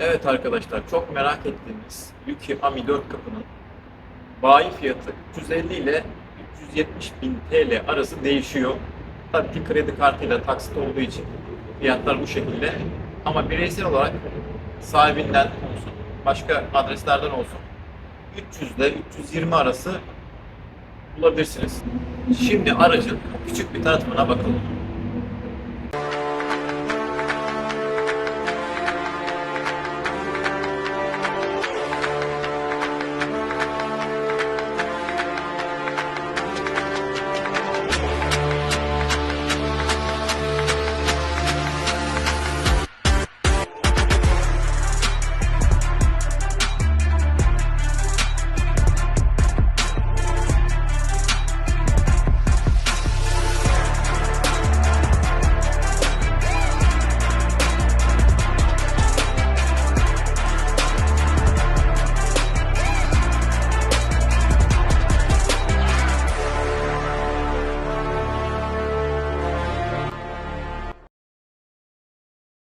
Evet arkadaşlar çok merak ettiğimiz Yuki Ami 4 kapının bayi fiyatı 350 ile 370 bin TL arası değişiyor. Tabii ki kredi kartıyla taksit olduğu için fiyatlar bu şekilde. Ama bireysel olarak sahibinden olsun, başka adreslerden olsun 300 ile 320 arası bulabilirsiniz. Şimdi aracın küçük bir tanıtımına bakalım.